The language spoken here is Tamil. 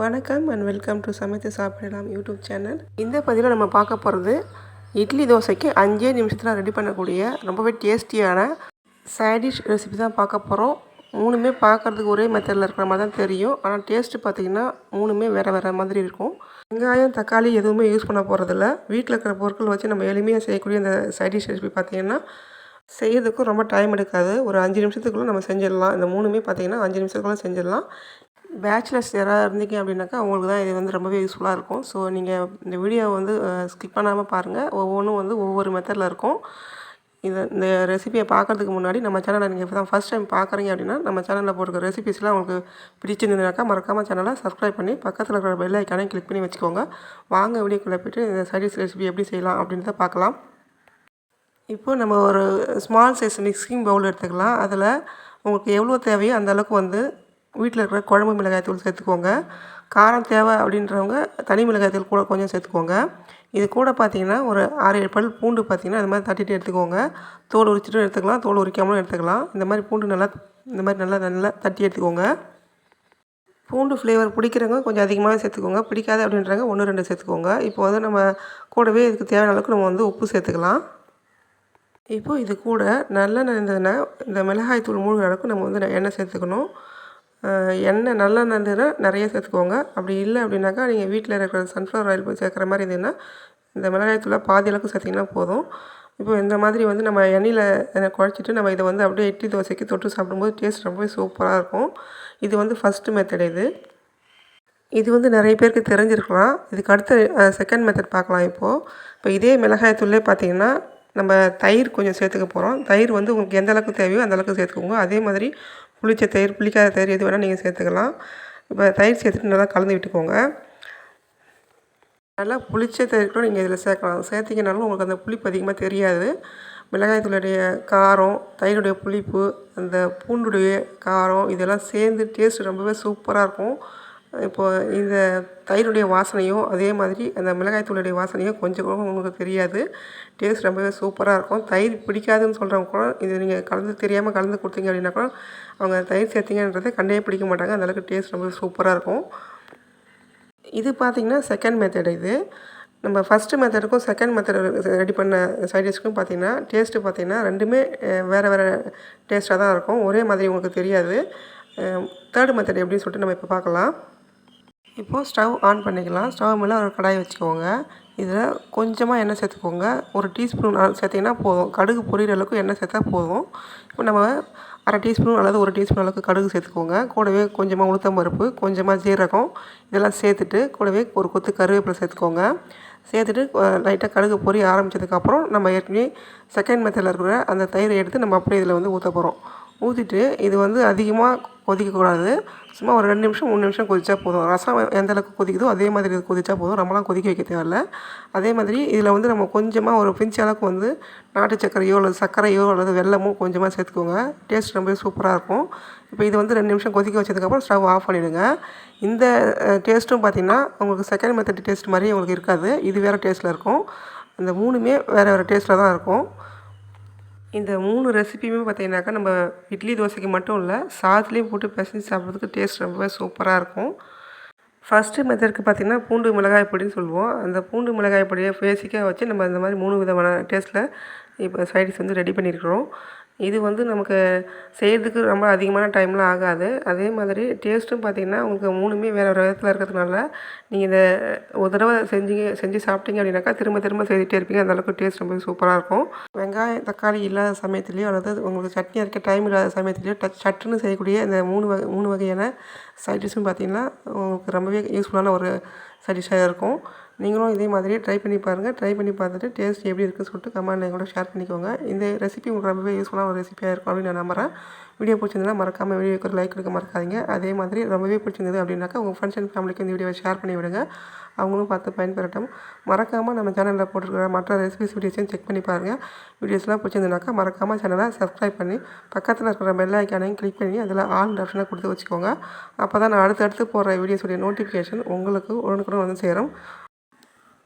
வணக்கம் அண்ட் வெல்கம் டு சமைத்து சாப்பிடலாம் யூடியூப் சேனல் இந்த பதிவில் நம்ம பார்க்க போகிறது இட்லி தோசைக்கு அஞ்சே நிமிஷத்தில் ரெடி பண்ணக்கூடிய ரொம்பவே டேஸ்டியான சைடிஷ் ரெசிபி தான் பார்க்க போகிறோம் மூணுமே பார்க்குறதுக்கு ஒரே மெத்தடில் இருக்கிற மாதிரி தான் தெரியும். ஆனால் டேஸ்ட்டு பார்த்திங்கன்னா மூணுமே வேறு வேறு மாதிரி இருக்கும். வெங்காயம் தக்காளி எதுவுமே யூஸ் பண்ண போகிறதில்ல வீட்டில் இருக்கிற பொருட்கள் வச்சு நம்ம எளிமையாக செய்யக்கூடிய இந்த சைடிஷ் ரெசிபி பார்த்திங்கன்னா செய்கிறதுக்கும் ரொம்ப டைம் எடுக்காது. ஒரு அஞ்சு நிமிஷத்துக்குள்ளே நம்ம செஞ்சிடலாம். இந்த மூணுமே பார்த்திங்கன்னா அஞ்சு நிமிஷத்துக்குள்ளே செஞ்சிடலாம். பேச்சுலர்ஸ் யாராவது இருந்தீங்க அப்படின்னாக்கா உங்களுக்கு தான் இது வந்து ரொம்பவே யூஸ்ஃபுல்லாக இருக்கும். ஸோ நீங்கள் இந்த வீடியோவை வந்து ஸ்கிப் பண்ணாமல் பாருங்கள் ஒவ்வொன்றும் வந்து ஒவ்வொரு மெத்தடில் இருக்கும். இதை இந்த ரெசிபியை பார்க்குறதுக்கு முன்னாடி நம்ம சேனலை நீங்கள் இப்போ தான் ஃபஸ்ட் டைம் பார்க்குறீங்க அப்படின்னா நம்ம சேனலில் போடுற ரெசிபிஸ்லாம் உங்களுக்கு பிடிச்சிருந்ததுனாக்கா மறக்காமல் சேனலை சப்ஸ்கிரைப் பண்ணி பக்கத்தில் இருக்கிற பெல் ஐக்கானே கிளிக் பண்ணி வச்சுக்கோங்க. வாங்க வீடியோக்குள்ளே போய்ட்டு இந்த சைடிஸ் ரெசிபி எப்படி செய்யலாம் அப்படின்றத பார்க்கலாம் இப்போது நம்ம ஒரு ஸ்மால் சைஸ் மிக்சிங் பவுல் எடுத்துக்கலாம். அதில் உங்களுக்கு எவ்வளோ தேவையோ அந்த அளவுக்கு வந்து வீட்டில் இருக்கிற குழம்பு மிளகாய் தூள் சேர்த்துக்கோங்க. காரம் தேவை அப்படின்றவங்க தனி மிளகாய் தூள் கூட கொஞ்சம் சேர்த்துக்கோங்க. இது கூட பார்த்தீங்கன்னா ஒரு ஆறு ஏழு பல் பூண்டு பார்த்திங்கன்னா அது மாதிரி தட்டிட்டு எடுத்துக்கோங்க. தோல் உரிச்சிட்டும் எடுத்துக்கலாம் தோல் உரிக்காமலும் எடுத்துக்கலாம். இந்த மாதிரி பூண்டு நல்லா இந்த மாதிரி நல்லா நல்லா தட்டி எடுத்துக்கோங்க. பூண்டு ஃப்ளேவர் பிடிக்கிறவங்க கொஞ்சம் அதிகமாக சேர்த்துக்கோங்க. பிடிக்காது அப்படின்றாங்க ஒன்று ரெண்டு சேர்த்துக்கோங்க. இப்போ வந்து நம்ம கூடவே இதுக்கு தேவையான அளவுக்கு நம்ம வந்து உப்பு சேர்த்துக்கலாம். இப்போது இது கூட நல்லெண்ணெய் இருந்ததுன்னா இந்த மிளகாய் தூள் மூழ்கிற அளவுக்கு நம்ம வந்து எண்ணெய் சேர்த்துக்கணும். எண்ணெய் நல்லெண்ணெய் இருந்ததுன்னா நிறைய சேர்த்துக்கோங்க. அப்படி இல்லை அப்படின்னாக்கா நீங்கள் வீட்டில் இருக்கிற சன்ஃப்ளவர் ஆயில் போய் சேர்க்குற மாதிரி இருந்ததுன்னா இந்த மிளகாய்த்தூளை பாதி அளவுக்கு சேர்த்திங்கன்னா போதும். இப்போ இந்த மாதிரி வந்து நம்ம எண்ணெயில் குழச்சிட்டு நம்ம இதை வந்து அப்படியே இட்லி தோசைக்கு தொட்டு சாப்பிடும்போது டேஸ்ட் ரொம்பவே சூப்பராக இருக்கும். இது வந்து ஃபஸ்ட்டு மெத்தட் இது. இது வந்து நிறைய பேருக்கு தெரிஞ்சிருக்கலாம். இதுக்கு அடுத்த செகண்ட் மெத்தட் பார்க்கலாம் இப்போது இப்போ இதே மிளகாய் தூளே பார்த்திங்கன்னா நம்ம தயிர் கொஞ்சம் சேர்த்துக்க போகிறோம் தயிர் வந்து உங்களுக்கு எந்த அளவுக்கு தேவையோ அந்த அளவுக்கு சேர்த்துக்கோங்க. அதே மாதிரி புளிச்ச தயிர் புளிக்காத தயிர் எது வேணால் நீங்கள் சேர்த்துக்கலாம். இப்போ தயிர் சேர்த்துட்டு நல்லா கலந்து விட்டுக்கோங்க. நல்லா புளிச்ச தயிர் கூட நீங்கள் இதில் சேர்க்கலாம். சேர்த்திங்கனாலும் உங்களுக்கு அந்த புளிப்பு அதிகமாக தெரியாது. மிளகாய்த்தூளுடைய காரம் தயிருடைய புளிப்பு அந்த பூண்டுடைய காரம் இதெல்லாம் சேர்ந்து டேஸ்ட் ரொம்பவே சூப்பராக இருக்கும். இப்போது இந்த தயிருடைய வாசனையும் அதே மாதிரி அந்த மிளகாய் தூளுடைய வாசனையும் கொஞ்சம் கூட உங்களுக்கு தெரியாது. டேஸ்ட் ரொம்பவே சூப்பராக இருக்கும். தயிர் பிடிக்காதுன்னு சொல்கிறவங்க கூட இது நீங்கள் கலந்து தெரியாமல் கலந்து கொடுத்தீங்க அப்படின்னா கூட அவங்க தயிர் சேர்த்திங்கன்றதை கண்டே பிடிக்க மாட்டாங்க. அந்தளவுக்கு டேஸ்ட் ரொம்ப சூப்பராக இருக்கும். இது பார்த்திங்கன்னா செகண்ட் மெத்தட் இது. நம்ம ஃபஸ்ட்டு மெத்தடுக்கும் செகண்ட் மெத்தட் ரெடி பண்ண சைடிஷ்க்கும் பார்த்திங்கன்னா டேஸ்ட்டு பார்த்திங்கன்னா ரெண்டுமே வேறு வேறு டேஸ்ட்டாக தான் இருக்கும். ஒரே மாதிரி உங்களுக்கு தெரியாது. தேர்ட் மெத்தட் எப்படின்னு சொல்லிட்டு நம்ம இப்போ பார்க்கலாம் இப்போது ஸ்டவ் ஆன் பண்ணிக்கலாம். ஸ்டவ் மேலே ஒரு கடாய் வச்சுக்கோங்க. இதில் கொஞ்சமாக எண்ணெய் சேர்த்துக்கோங்க. ஒரு டீஸ்பூன் சேர்த்திங்கன்னா போதும். கடுகு பொரியிற அளவுக்கு எண்ணெய் சேர்த்தா போதும். இப்போ நம்ம அரை டீஸ்பூன் அல்லது ஒரு டீஸ்பூன் அளவுக்கு கடுகு சேர்த்துக்கோங்க. கூடவே கொஞ்சமாக உளுத்தம் பருப்பு கொஞ்சமாக ஜீரகம் இதெல்லாம் சேர்த்துட்டு கூடவே ஒரு கொத்து கருவேப்பிலை சேர்த்துக்கோங்க. சேர்த்துட்டு லைட்டாக கடுகு பொரிய ஆரம்பித்ததுக்கப்புறம் நம்ம ஏற்கனவே செகண்ட் மெத்தடில் இருக்கிற அந்த தயிரை எடுத்து நம்ம அப்படியே இதில் வந்து ஊற்ற போகிறோம். ஊற்றிட்டு இது வந்து அதிகமாக கொதிக்கக்கூடாது. சும்மா ஒரு ரெண்டு நிமிஷம் மூணு நிமிஷம் கொதிச்சா போதும். ரசம் எந்த அளவுக்கு கொதிக்குதோ அதே மாதிரி இது கொதிச்சா போதும். ரொம்பலாம் கொதிக்க வைக்க தேவையில்ல. அதே மாதிரி இதில் வந்து நம்ம கொஞ்சமாக ஒரு பிஞ்சு அளவுக்கு வந்து நாட்டு சர்க்கரையோ அல்லது சர்க்கரையோ அல்லது வெள்ளமோ கொஞ்சமாக சேர்த்துக்கோங்க. டேஸ்ட் ரொம்ப சூப்பராக இருக்கும். இப்போ இது வந்து ரெண்டு நிமிஷம் கொதிக்க வச்சதுக்கப்புறம் ஸ்டவ் ஆஃப் பண்ணிவிடுங்க இந்த டேஸ்ட்டும் பார்த்திங்கன்னா உங்களுக்கு செகண்ட் மெத்தட் டேஸ்ட் மாதிரி உங்களுக்கு இருக்காது. இது வேறு டேஸ்ட்டில் இருக்கும். இந்த மூணுமே வேறு வேறு டேஸ்ட்டில் தான் இருக்கும். இந்த மூணு ரெசிபியுமே பார்த்திங்கனாக்கா நம்ம இட்லி தோசைக்கு மட்டும் இல்லை சாதத்துலேயும் போட்டு பிசைஞ்சு சாப்பிட்றதுக்கு டேஸ்ட் ரொம்பவே சூப்பராக இருக்கும். ஃபஸ்ட்டு மெத்தடுக்கு பார்த்திங்கன்னா பூண்டு மிளகாய் பொடின்னு சொல்லுவோம். அந்த பூண்டு மிளகாய் பொடியை பேசிக்காக வச்சு நம்ம இந்த மாதிரி மூணு விதமான டேஸ்ட்டில் இப்போ சைடிஸ் வந்து ரெடி பண்ணியிருக்கிறோம். இது வந்து நமக்கு செய்கிறதுக்கு ரொம்ப அதிகமான டைம்லாம் ஆகாது. அதே மாதிரி டேஸ்ட்டும் பார்த்திங்கன்னா உங்களுக்கு மூணுமே வேறு ஒரு விதத்தில் இருக்கிறதுனால நீங்கள் இந்த ஒரு தடவை செஞ்சு செஞ்சு சாப்பிட்டீங்க அப்படின்னாக்கா திரும்ப திரும்ப செய்துகிட்டே இருப்பீங்க. அந்தளவுக்கு டேஸ்ட் ரொம்ப சூப்பராக இருக்கும். வெங்காயம் தக்காளி இல்லாத சமயத்துலேயோ அல்லது உங்களுக்கு சட்னி அரைக்க டைம் இல்லாத சமயத்துலேயோ டச் சட்டுன்னு செய்யக்கூடிய இந்த மூணு வகை மூணு வகையான சைடிஷும் பார்த்திங்கன்னா உங்களுக்கு ரொம்பவே யூஸ்ஃபுல்லான ஒரு சைடிஷாக இருக்கும். நீங்களும் இதே மாதிரியே ட்ரை பண்ணி பாருங்கள் ட்ரை பண்ணி பார்த்துட்டு டேஸ்ட் எப்படி இருக்குன்னு சொல்லிட்டு கமெண்ட் கூட ஷேர் பண்ணிக்கோங்க. இந்த ரெசிபி உங்களுக்கு ரொம்பவே யூஸ்ஃபுல்லான ஒரு ரெசிபியாக இருக்கும் அப்படின்னு நான் நம்புறேன். வீடியோ பிடிச்சிருந்தா மறக்காமல் வீடியோக்கு ஒரு லைக் கொடுக்க மறக்காதீங்க. அதே மாதிரி ரொம்பவே பிடிச்சிருந்தது அப்படின்னாக்கா உங்கள் ஃப்ரெண்ட்ஸ் அண்ட் ஃபேமிலிக்கு இந்த வீடியோவை ஷேர் பண்ணி விடுங்க. அவங்களும் பார்த்து பயன்பெறட்டும். மறக்காமல் நம்ம சேனலில் போட்டிருக்கிற மற்ற ரெசிபிஸ் வீடியோஸையும் செக் பண்ணி பாருங்கள் வீடியோஸ்லாம் பிடிச்சிருந்தாக்கா மறக்காமல் சேனலை சப்ஸ்கிரைப் பண்ணி பக்கத்தில் இருக்கிற பெல் ஐக்கானையும் கிளிக் பண்ணி அதில் ஆல் ஆப்ஷனை கொடுத்து வச்சுக்கோங்க. அப்போ தான் நான் அடுத்தடுத்து போடுற வீடியோஸுடைய நோட்டிஃபிகேஷன் உங்களுக்கு உடனுக்குடன் வந்து சேரும்.